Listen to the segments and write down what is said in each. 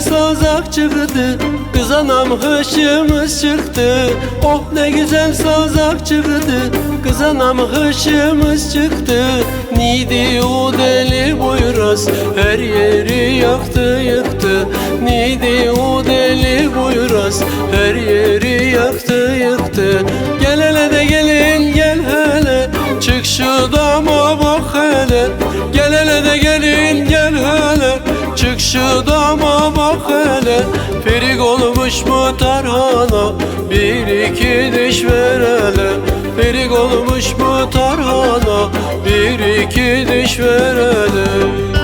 sazak çıktı. Kız anam hışımız çıktı. Oh ne güzel sazak çıktı. Kız anam hışımız çıktı. Nidi o deli buyuraz Her yeri yaktı yıktı Nidi o deli buyuraz Her yeri yaktı yıktı Gel hele de gelin gel hele. Çık şu dama bak hele. Gel hele de gelin gel Çık şu dama bak hele. Firik olmuş mu tarhana? Bir iki diş ver hele. Firik olmuş mu tarhana? Bir iki diş ver hele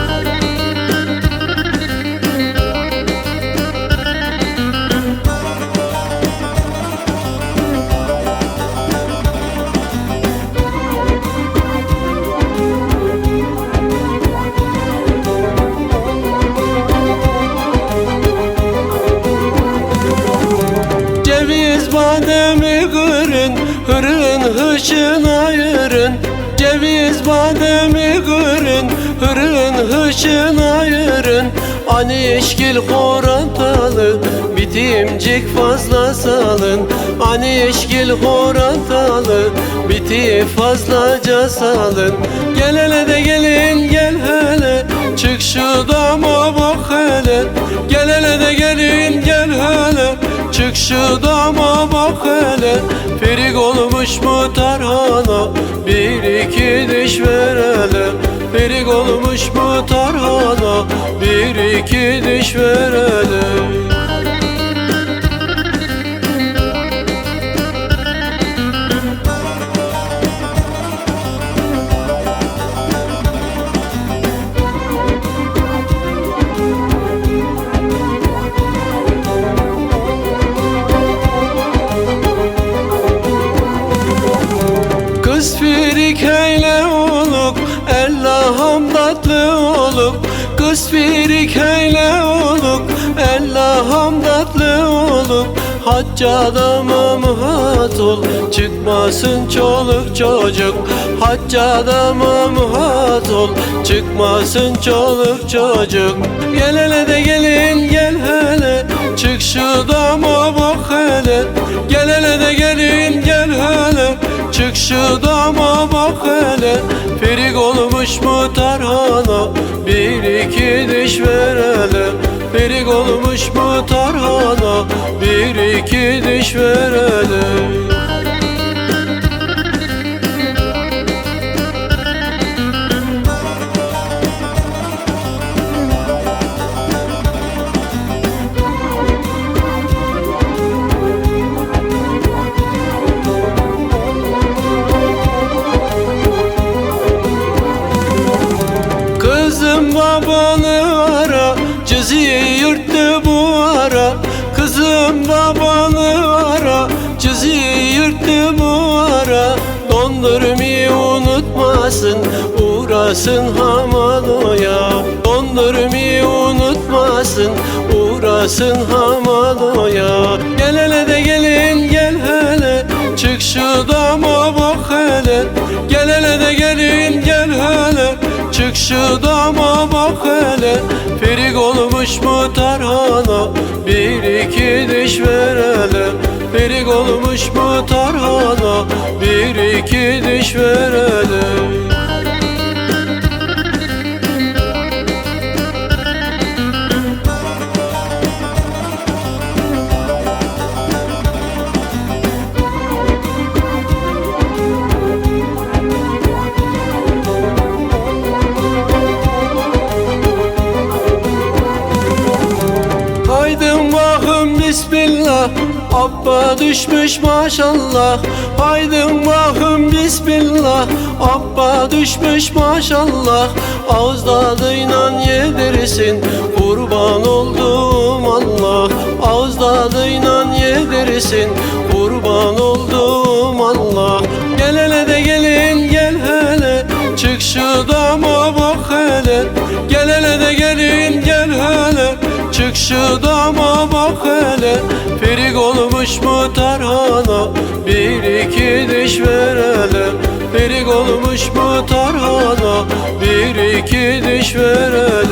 bademi kırın Hırın hışın ayırın. Ceviz bademi kırın Hırın hışın ayırın. Ani işkil horantalı Bitimcik fazla salın. Ani işkil horantalı Biti fazlaca salın. Gel hele de gelin gel hele Çık şu dama bak hele. Gel hele de gelin gel hele Çık şu dama bak hele Firik olmuş mu tarhana? Bir iki diş ver hele Firik olmuş mu tarhana? Bir iki diş ver hele Kız firik eyle olup Ella hamdatlı olup Hacca adama muhat ol. Çıkmasın çoluk çocuk Hacca adama muhat ol. Çıkmasın çoluk çocuk. Gel hele de gelin gel hele. Çık şu dama bak hele. Gel hele de gelin gel hele. Çık şu dama bak hele. Firik olmuş mu tarhana iki diş ver hele Firik olmuş mu tarhana? Bir iki diş ver Cüziyi yırttı bu ara Dondurmayı unutmasın Uğrasın Hamaloya. Dondurmayı unutmasın Uğrasın Hamaloya. Gel hele de gelin gel hele Çık şu dama bak hele. Gel hele de gelin gel hele Çık şu dama bak hele. Firik olmuş mu tarhana Bir iki diş ver hele Firik olmuş mu tarhana Bir iki diş ver Abba düşmüş maşallah. Haydın bakın bismillah. Abba düşmüş maşallah. Ağız tadıyla yedirsin. Kurban olduğum Allah. Ağız tadıyla yedirsin. Kurban olduğum Allah. Gel hele de gelin gel hele. Çık şu dama bak hele. Gel hele de gelin gel hele Çık şu dama bak hele Firik olmuş mu tarhana? Bir iki diş ver hele Firik olmuş mu tarhana? Bir iki diş ver hele